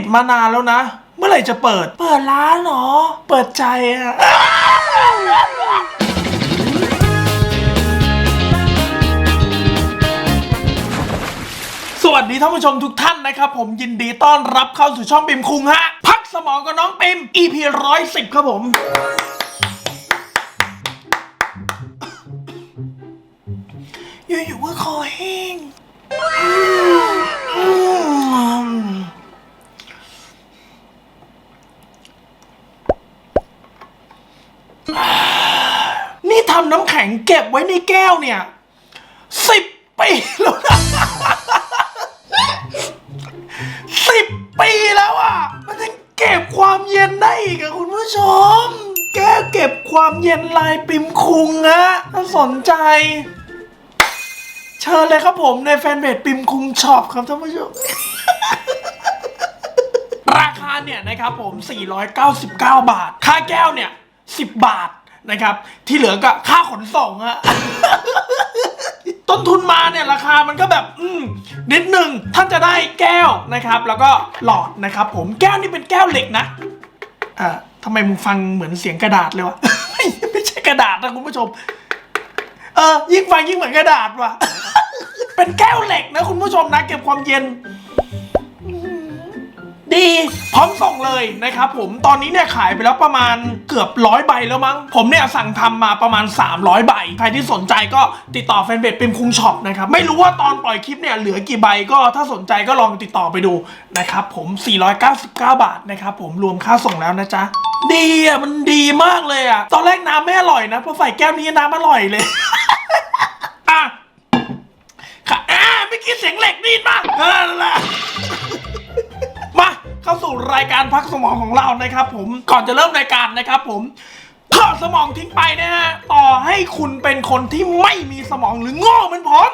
ดมานานแล้วนะ เมื่อไหร่จะเปิด เปิดร้านเหรอ เปิดใจอะสวัสดีท่านผู้ชมทุกท่านนะครับ ผมยินดีต้อนรับเข้าสู่ช่องปิมคุงฮะ พักสมองกับน้องปิม EP ร้อยสิบครับผม อยู่ๆก็คอแห้ง อืมนี่ทำน้ำแข็ง เก็บไว้ในแก้วเนี่ยสิบปีแล้วนะสิบปีแล้วอะ มันยังเก็บความเย็นได้อีกอะคุณผู้ชม แก้วเก็บความเย็นลายปิมคุงอะถ้าสนใจ เชิญเลยครับผมในแฟนเพจปิมคุงช็อปครับท่านผู้ชมราคาเนี่ยนะครับผม 499 บาท ค่าแก้วเนี่ย 10 บาท นะครับ ที่เหลือก็ค่าขนส่งอะต้นทุนมาเนี่ยราคามันก็แบบอืมนิดหนึ่งท่านจะได้แก้วนะครับ แล้วก็หลอดนะครับ ผมแก้วนี่เป็นแก้วเหล็กนะอ่าทำไมมึงฟังเหมือนเสียงกระดาษเลยวะไม่ใช่กระดาษนะคุณผู้ชม เออยิ่งฟังยิ่งเหมือนกระดาษว่ะเป็นแก้วเหล็กนะคุณผู้ชมนะ เก็บความเย็น ดีพร้อมส่งเลยนะครับผมตอนนี้เนี่ยขายไปแล้วประมาณเกือบร้อยใบแล้วมั้ง ผมเนี่ยสั่งทำมาประมาณ 300 ใบ ใครที่สนใจก็ติดต่อแฟนเพจปิมคุงช็อปนะครับ ไม่รู้ว่าตอนปล่อยคลิปเนี่ยเหลือกี่ใบก็ถ้าสนใจก็ลองติดต่อไปดูนะครับผม 499 บาทนะครับผมรวมค่าส่งแล้วนะจ๊ะ ดีอะมันดีมากเลยอะ ตอนแรกน้ำไม่อร่อยนะพอใส่แก้วนี้น้ำอร่อยเลยอะค่ะอ่าไม่กี้เสียงเหล็กนี่มาเออละมา เข้าสู่รายการพักสมองของเรานะครับ ผมก่อนจะเริ่มรายการนะครับผมถอดสมองทิ้งไปนะฮะต่อให้คุณเป็นคนที่ไม่มีสมองหรือโง่เหมือนผม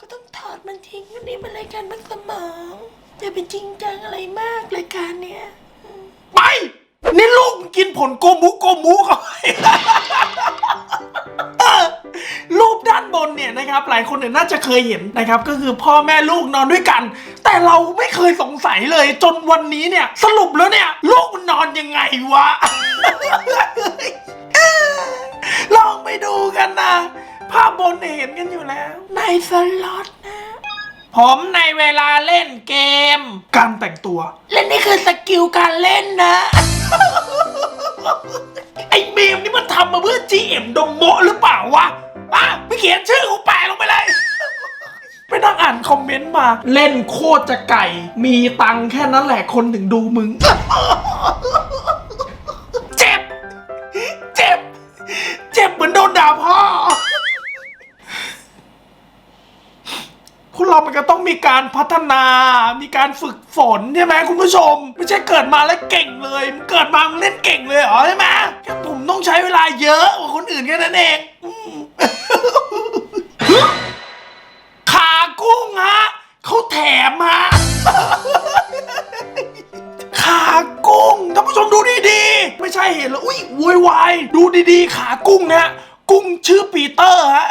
ก็ต้องถอดมันทิ้งวันนี้มันรายการมันสมองอย่าไปจริงจังอะไรมากรายการเนี้ยไปนี่ลูกมันกินผลโกมุโกมุเข้าไปเออรูปด้า นเนี่ยนะครับหลายคนเนี่ยน่าจะเคยเห็นนะครับก็คือพ่อแม่ลูกนอนด้วยกัน แต่เราไม่เคยสงสัยเลย จนวันนี้เนี่ยสรุปแล้วเนี่ยลูกมันนอนยังไงวะ ลองไปดูกันนะ ภาพบนเนี่ยเห็นกันอยู่แล้ว ในสล็อตนะ ผมในเวลาเล่นเกม การแต่งตัว และนี่คือสกิลการเล่นนะไอ้เมมนี่มันทำมาเพื่อ GM ดมโมหรือเปล่าวะ อะไปเขียนชื่อกูแปะลงไปเลย ไปนั่งอ่านคอมเมนต์มา เล่นโคตรจะไก่ มีตังค์แค่นั้นแหละคนถึงดูมึง เจ็บ เจ็บ เจ็บเหมือนโดนด่าพ่อคุณเรามันก็ต้องมีการพัฒนา มีการฝึกฝนใช่ไหมคุณผู้ชม ไม่ใช่เกิดมาแล้วเก่งเลย เกิดมามึงเล่นเก่งเลยเหรอใช่ไหมแค่ผมต้องใช้เวลาเยอะกว่าคนอื่นแค่นั้นเอง แล้วอุ้ยโวยวายดูดีๆ ขากุ้งนะกุ้งชื่อปีเตอร์ฮะ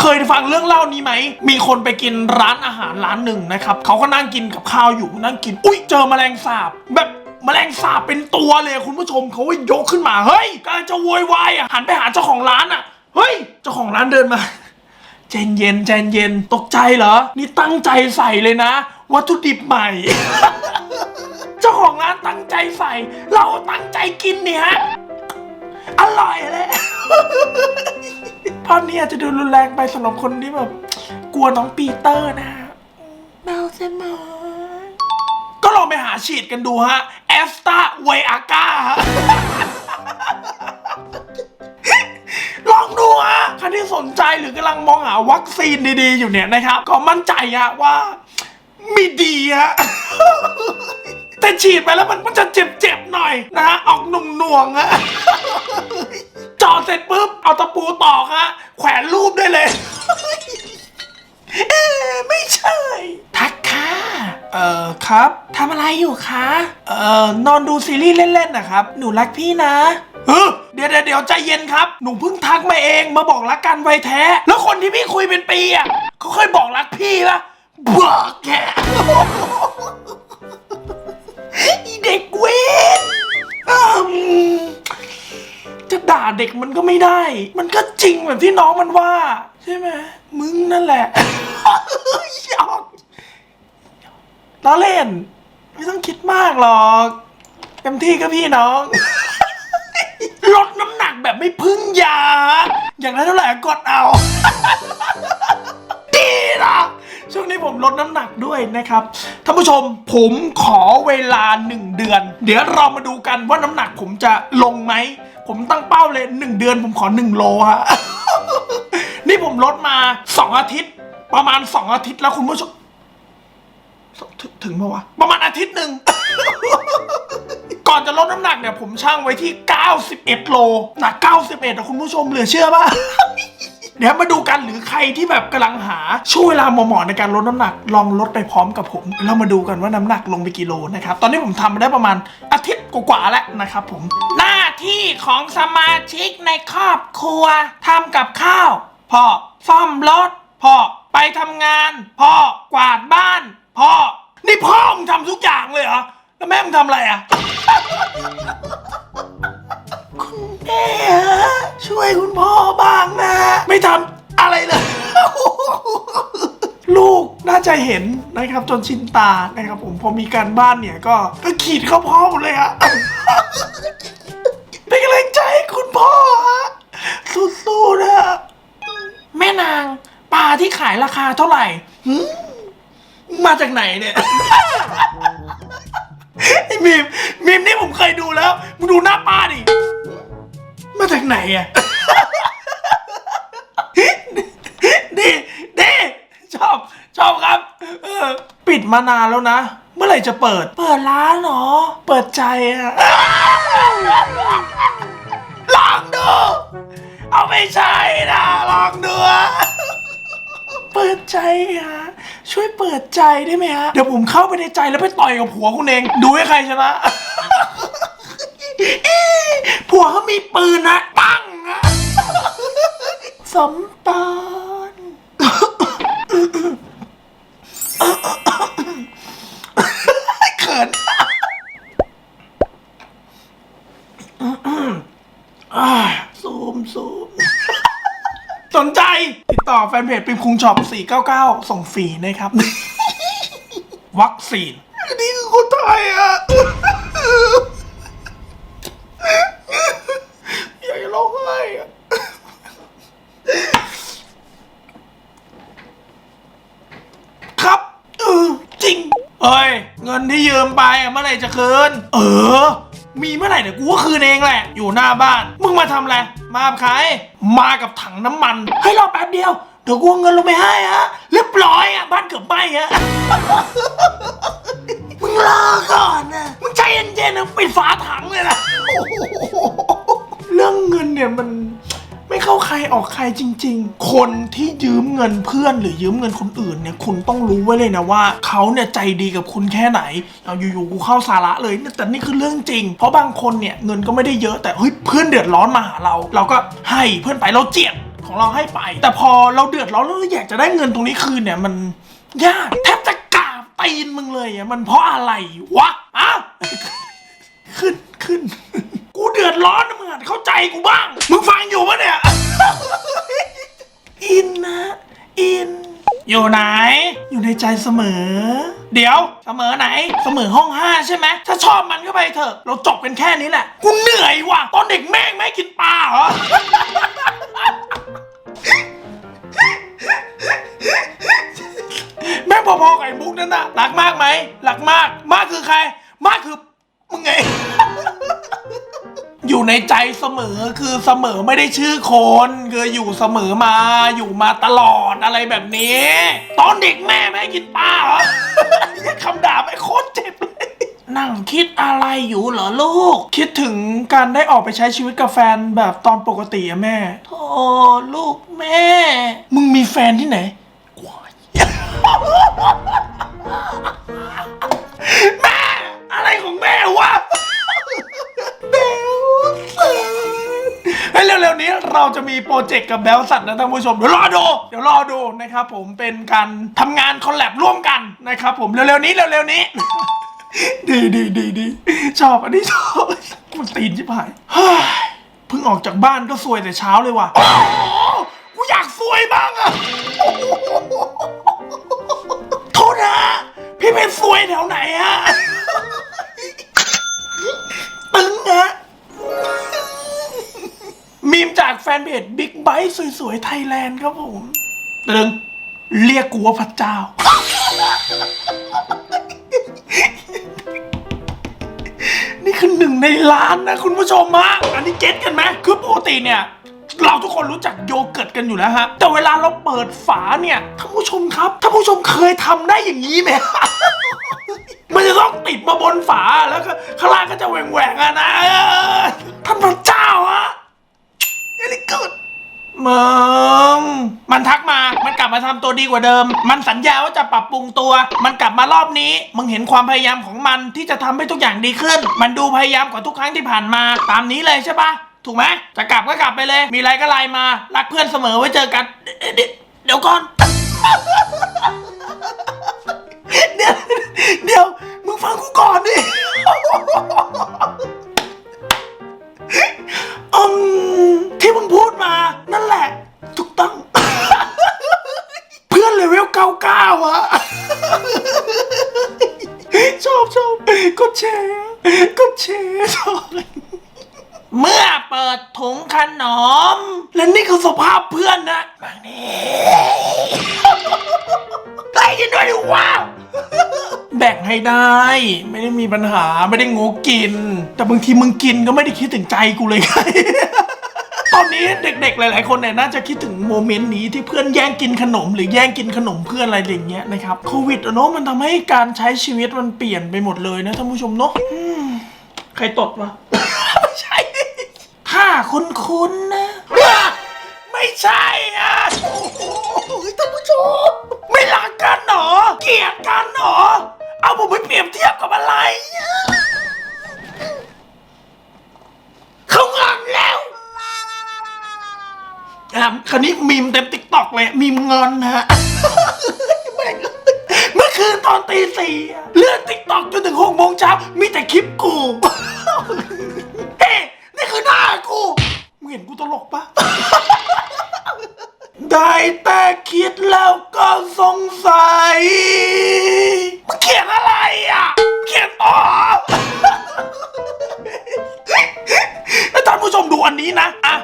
เคยฟังเรื่องเล่านี้ไหม มีคนไปกินร้านอาหารร้านหนึ่งนะครับ เขาก็นั่งกินกับข้าวอยู่นั่งกิน อุ้ยเจอแมลงสาบ แบบแมลงสาบเป็นตัวเลยคุณผู้ชมเขาก็ยกขึ้นมา เฮ้ยกำลังจะโวยวายอะหันไปหาเจ้าของร้านอะ เฮ้ย เจ้าของร้านเดินมาใจเย็นใจเย็นตกใจเหรอ นี่ตั้งใจใส่เลยนะ วัตถุดิบใหม่ เราตั้งใจกินเนี่ยฮะ อร่อยเลยภาพนี้อาจจะดูรุนแรงไปสำหรับคนที่แบบ กลัวน้องปีเตอร์นะเบาสมอก็ลองไปหาฉีดกันดูฮะแอสตาไวอากาฮะลองดูฮะใครที่สนใจหรือกำลังมองหาวัคซีนดีๆ อยู่เนี่ยนะครับ ก็มั่นใจฮะว่า มีดีฮะ แต่ฉีดไปแล้วมันมันจะเจ็บๆหน่อยนะฮะออกหน่วงๆฮะเจาะเสร็จปุ๊บเอาตะปูตอกฮะแขวนรูปได้เลยเอ๊ะไม่ใช่ ทักค่ะเอ่อครับทำอะไรอยู่คะเอ่อนอนดูซีรีส์เล่นๆนะครับ หนูรักพี่นะเออเดี๋ยวเดี๋ยวเดี๋ยวใจเย็นครับ หนูเพิ่งทักมาเองมาบอกรักกันไวแท้ แล้วคนที่พี่คุยเป็นปีอะเขาเคยบอกรักพี่ปะบอกแก ด็กมันก็ไม่ได้ มันก็จริงแบบที่น้องมันว่า ใช่ไหมมึงนั่นแหละ หยอกล้อเล่น ไม่ต้องคิดมากหรอกเต็มที่ก็พี่น้อง ลดน้ำหนักแบบไม่พึ่งยา อย่างนั้นเท่าไหร่กดเอา ดีนะช่วงนี้ผมลดน้ำหนักด้วยนะครับท่านผู้ชมผมขอเวลาหนึ่งเดือน เดี๋ยวเรามาดูกันว่าน้ำหนักผมจะลงไหม ผมตั้งเป้าเลยหนึ่งเดือนผมขอหนึ่งโลฮะ นี่ผมลดมาสองอาทิตย์ ประมาณสองอาทิตย์แล้วคุณผู้ชมถึงถึงปะวะ ประมาณอาทิตย์หนึ่ง ก่อนจะลดน้ำหนักเนี่ย ผมช่างไว้ที่ 91 โลหนัก 91อะคุณผู้ชมเหลือเชื่อป่ะเดี๋ยวมาดูกันหรือใครที่แบบกำลังหาช่วงเวลาเหมาะในการลดน้ำหนัก ลองลดไปพร้อมกับผม เรามาดูกันว่าน้ำหนักลงไปกี่โลนะครับ ตอนนี้ผมทำมาได้ประมาณอาทิตย์ กว่าๆแล้วนะครับผม หน้าที่ของสมาชิกในครอบครัวทำกับข้าวพ่อซ่อมรถพ่อไปทำงาน พ่อกวาดบ้านพ่อนี่พ่อมึงทำทุกอย่างเลยเหรอแล้วแม่มึงทำอะไรอะคุณแม่ฮะช่วยคุณพ่อบ้างนะ ไม่ทำอะไรเลยลูกน่าจะเห็นนะครับจนชินตานะครับผมพอมีการบ้านเนี่ยก็ก็ขีดเข้าพ่อหมดเลยฮะเป็นกำลังใจให้คุณพ่อฮะสู้ๆนะฮะแม่นางปลาที่ขายราคาเท่าไหร่หืมมาจากไหนเนี่ย ไอ้มีมมีมนี่ผมเคยดูแล้วมึงดูหน้าป้าดิมาจากไหนอะ ดีดีชอบ ชอบครับเออปิดมานานแล้วนะ เมื่อไหร่จะเปิด เปิดร้านเหรอ เปิดใจอะลองดู เอาไม่ใช่นะลองดูอะเปิดใจฮะช่วยเปิดใจได้ไหมฮะ เดี๋ยวผมเข้าไปในใจแล้วไปต่อยกับผัวคุณเอง ดูให้ใครชนะผัวเขามีปืนนะปังนะสมปอนเขิน อ่าซูมซูม สนใจ ติดต่อแฟนเพจปิมคุงช็อป 499 ส่งฟรีนะครับ วัคซีน นี่คือคนไทยอะ อยากจะร้องไห้อะครับเออจริงเอ้ย เงินที่ยืมไปอะเมื่อไหร่จะคืน เออ มีเมื่อไหร่เดี๋ยวกูก็คืนเองแหละ อยู่หน้าบ้าน มึงมาทำอะไร มากับใคร มากับถังน้ำมันให้รอแป๊บเดียว เดี๋ยวกูเอาเงินลงไปให้ฮะ เรียบร้อยอะบ้านเกือบไหม้ฮะ มึงรอก่อนนะ มึงใจเย็นๆนะปิดฝาถังเลยนะเรื่องเงินเนี่ยมัน ไม่เข้าใครออกใครจริง ๆ คนที่ยืมเงินเพื่อนหรือยืมเงินคนอื่นเนี่ยคุณต้องรู้ไว้เลยนะว่าเขาเนี่ยใจดีกับคุณแค่ไหนเอาอยู่ๆกูเข้าสาระเลยแต่นี่คือเรื่องจริง เพราะบางคนเนี่ยเงินก็ไม่ได้เยอะแต่เฮ้ยเพื่อนเดือดร้อนมาหาเรา เราก็ให้เพื่อนไปเราเจียดของเราให้ไป แต่พอเราเดือดร้อนแล้วอยากจะได้เงินตรงนี้คืนเนี่ยมันยากแทบจะกราบตีนมึงเลยอะมันเพราะอะไรวะอะขึ้นขึ้น กูเดือดร้อนนะมึงหัดเข้าใจกูบ้าง มึงฟังอยู่ปะเนี่ย อินนะ อิน อยู่ไหน อยู่ในใจเสมอ เดี๋ยว เสมอไหน เสมอห้องห้าใช่ไหม ถ้าชอบมันก็ไปเถอะ เราจบกันแค่นี้แหละ กูเหนื่อยว่ะ ตอนเด็กแม่งไม่กินปลาเหรอ แม่งพอๆกับไอ้มุกนั่นน่ะ รักมากไหม รักมาก มากคือใคร มากคือมึงไง อยู่ในใจเสมอคือเสมอไม่ได้ชื่อคนคืออยู่เสมอมาอยู่มาตลอดอะไรแบบนี้ ตอนเด็กแม่ไม่ให้กินปลาเหรอ คำด่าไม่โคตรเจ็บเลยนั่งคิดอะไรอยู่เหรอลูก คิดถึงการได้ออกไปใช้ชีวิตกับแฟนแบบตอนปกติอะแม่โธ่ลูกแม่ มึงมีแฟนที่ไหนแม่อะไรของแม่วะ เราจะมีโปรเจกต์กับแบลสันนะท่านผู้ชม เดี๋ยวรอดู เดี๋ยวรอดูนะครับผมเป็นการทำงานคอลแลบร่วมกันนะครับผมเร็วๆนี้เร็วๆนี้ ดีดีดีดีชอบอันนี้ชอบมันตีนชิบหายเฮ้ยเพิ่งออกจากบ้านก็สวยแต่เช้าเลยว่ะโอ้โหกูอยากสวยบ้างอะโทษนะพี่เป็นสวยแถวไหนอะ มีมจากแฟนเพจบิ๊กไบ e สวยๆไทยแลนด์ครับผมตึงเรียกกูว่าพระเจ้า นี่คือหนึ่งในล้านนะคุณผู้ชมฮะอันนี้เก็ตกันไหมคือปกติเนี่ย เราทุกคนรู้จักโยเกิร์ตกันอยู่แล้วฮะ แต่เวลาเราเปิดฝาเนี่ยท่านผู้ชมครับท่านผู้ชมเคยทำได้อย่างนี้ไหม มันจะต้องติดมาบนฝาแล้วก็ข้างล่างก็จะแหว่งๆอะนะท่านพระเจ้า เอลิเกิดมึงมันทักมา มันกลับมาทำตัวดีกว่าเดิม มันสัญญาว่าจะปรับปรุงตัว มันกลับมารอบนี้ มึงเห็นความพยายามของมันที่จะทำให้ทุกอย่างดีขึ้น มันดูพยายามกว่าทุกครั้งที่ผ่านมา ตามนี้เลยใช่ปะ ถูกไหม จะกลับก็กลับไปเลย มีอะไรก็ไลน์มา รักเพื่อนเสมอไว้เจอกัน เดี๋ยวเดี๋ยวเดี๋ยวก่อน เดี๋ยวเดี๋ยวมึงฟังกูก่อนดิ อืมที่มึงพูดมา นั่นแหละ ถูกต้อง เพื่อนเลเวลเก้าเก้าอะชอบชอบกดแชร์กดแชร์ชอบเมื่อเปิดถุงขนม และนี่คือสภาพเพื่อนนะบางนี่ ให้ได้ ไม่ได้มีปัญหาไม่ได้งกกิน แต่บางทีมึงกินก็ไม่ได้คิดถึงใจกูเลยไง ตอนนี้เด็กๆ หลาย ๆ คนเนี่ยน่าจะคิดถึงโมเมนต์นี้ที่เพื่อนแย่งกินขนม หรือแย่งกินขนมเพื่อนอะไรอย่างเงี้ยนะครับโควิดอะเนาะมันทำให้การใช้ชีวิตมันเปลี่ยนไปหมดเลยนะท่านผู้ชมเนาะอืมใครตดวะ ไม่ใช่ถ้าคุณคุณนะ ไม่ใช่อะโอ้โหท่านผู้ชม ไม่รักกันหรอ เกลียดกันหรอ เอาผมไปเปรียบเทียบกับอะไร เขางอนแล้วอะคราวนี้มีมเต็มติ๊กตอกเลยมีมงอนฮะ แม่งเมื่อคืนตอนตีสี่อะเลื่อนติ๊กตอกจนถึงหกโมงเช้ามีแต่คลิปกู เฮ้นี่คือหน้ากูมึงเห็นกูตลกปะ ได้แต่คิดแล้วก็สงสัย เขียนอะไรอะ เขียนต่อแล้วท่านผู้ชมดูอันนี้นะอะ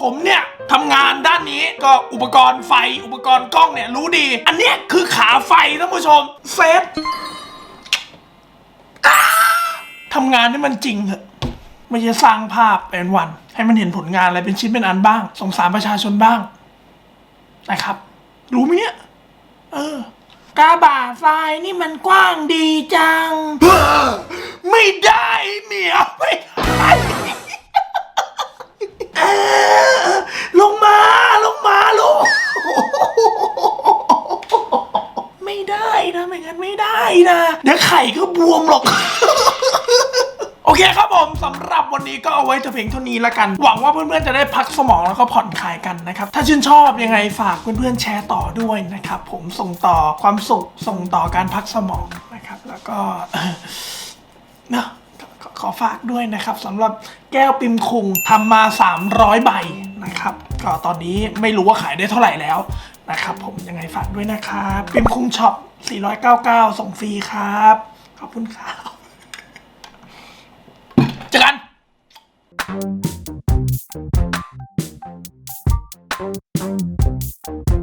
ผมเนี่ยทำงานด้านนี้ก็อุปกรณ์ไฟอุปกรณ์กล้องเนี่ยรู้ดี อันเนี้ยคือขาไฟท่านผู้ชมเซฟทำงานให้มันจริงเถอะไม่ใช่สร้างภาพเป็นวัน ให้มันเห็นผลงานอะไรเป็นชิ้นเป็นอันบ้าง สงสารประชาชนบ้าง นะครับ รู้ไหมเนี่ย เออกาบาทรายนี่มันกว้างดีจัง ไม่ได้เมียไม่ได้เออลงมาลงมาลงไม่ได้นะไม่งั้นไม่ได้นะ เดี๋ยวไข่ก็บวมหรอก โอเคครับผม สำหรับวันนี้ก็เอาไว้แต่เพียงเท่านี้ละกัน หวังว่าเพื่อนๆจะได้พักสมองแล้วก็ผ่อนคลายกันนะครับ ถ้าชื่นชอบยังไงฝากเพื่อนๆแชร์ต่อด้วยนะครับ ผมส่งต่อความสุขส่งต่อการพักสมองนะครับ แล้วก็เนาะขอขอฝากด้วยนะครับสำหรับแก้วปิมคุงทำมา 300 ใบนะครับ ก็ตอนนี้ไม่รู้ว่าขายได้เท่าไหร่แล้วนะครับ ผมยังไงฝากด้วยนะครับปิมคุงช็อป499 ส่งฟรีครับ ขอบคุณครับ กัน